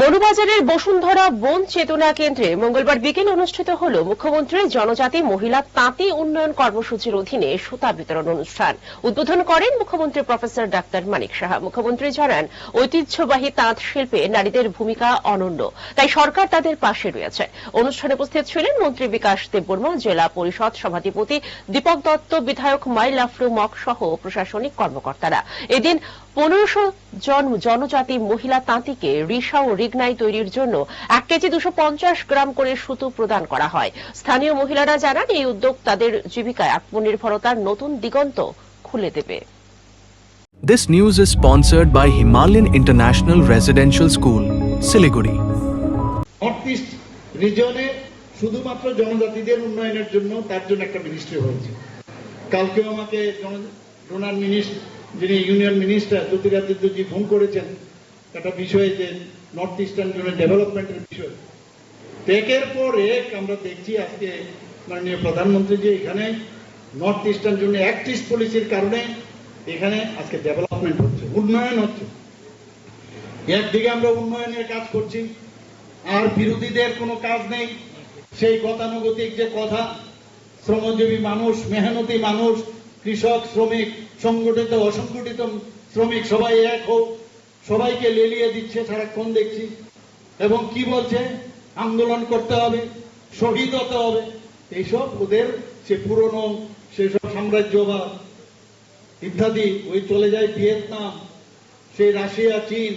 মনুবাজারের বসুন্ধরা বন চেতনা কেন্দ্রে মঙ্গলবার বিকেল অনুষ্ঠিত হল মুখ্যমন্ত্রীর জনজাতি মহিলা তাঁতি উন্নয়ন কর্মসূচির অধীনে সুতা বিতরণ অনুষ্ঠান। উদ্বোধন করেন মুখ্যমন্ত্রী প্রফেসর ডাক্তার মানিক সাহা। মুখ্যমন্ত্রী জানান, ঐতিহ্যবাহী তাঁত শিল্পে নারীদের ভূমিকা অনন্য, তাই সরকার তাদের পাশে রয়েছে। অনুষ্ঠানে উপস্থিত ছিলেন মন্ত্রী বিকাশ দেববর্মা, জেলা পরিষদ সভাধিপতি দীপক দত্ত, বিধায়ক মাইল আফরু মক সহ প্রশাসনিক কর্মকর্তারা। এদিন পনেরোশো জন জনজাতি মহিলা তাঁতিকে রিসা ও রিগনাই তৈরির জন্য এক কেজি দুশো পঞ্চাশ গ্রাম করে সুতো প্রদান করা হয়। স্থানীয় মহিলারা জানান এই উদ্যোগ তাদের জীবিকায় আত্মনির্ভরতার নতুন দিগন্ত খুলে দেবে। This news is sponsored by Himalayan International Residential School, Siliguri. North east রিজনে শুধুমাত্র জনজাতিদের উন্নয়নের জন্য তার জন্য একটা মিনিস্ট্রি হয়েছে। কালকেও আমাকে ডোনার মিনিস্টার যিনি ইউনিয়ন মিনিস্টার জ্যোতিরাদিত্যজি ফোন করেছেন, একটা বিষয়ে যে নর্থ ইস্টার্ন জোনের ডেভেলপমেন্টের বিষয়। একের পর এক আমরা দেখছি আজকে মাননীয় প্রধানমন্ত্রী যে এখানে নর্থ ইস্টার্ন জন্য অ্যাক্ট পলিসির কারণে এখানে আজকে ডেভেলপমেন্ট হচ্ছে, উন্নয়ন হচ্ছে। একদিকে আমরা উন্নয়নের কাজ করছি, আর বিরোধীদের কোনো কাজ নেই। সেই গতানুগতিক যে কথা, শ্রমজীবী মানুষ, মেহনতি মানুষ কৃষক, শ্রমিক, সংগঠিত, অসংগঠিত শ্রমিক সবাই এক হোক। সবাইকে লেলিয়ে দিচ্ছে, সারাক্ষণ দেখছি। এবং কি বলছে? আন্দোলন করতে হবে, শহীদ হতে হবে। এইসব ওদের সে পুরনো সেসব সাম্রাজ্যবাদ ইত্যাদি ওই চলে যায় ভিয়েতনাম সেই রাশিয়া, চীন,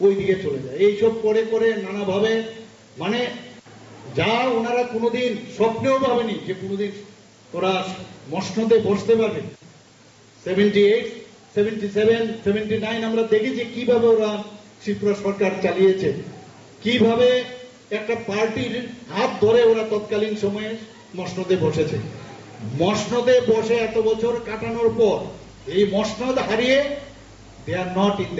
ওই দিকে চলে যায়। এইসব করে করে নানাভাবে মানে যা ওনারা কোনোদিন স্বপ্নেও ভাবেনি যে কোনোদিন ওরা মসনদে বসতে পারবে seventy eight seventy seven seventy nine আমরা দেখেছি কীভাবে ওরা ত্রিপুরা সরকার চালিয়েছে। কীভাবে একটা পার্টির হাত ধরে ওরা তৎকালীন সময়ে মসনদে বসেছে। মসনদে বসে এত বছর কাটানোর পর এই মসনদ হারিয়ে দে আর নট ইন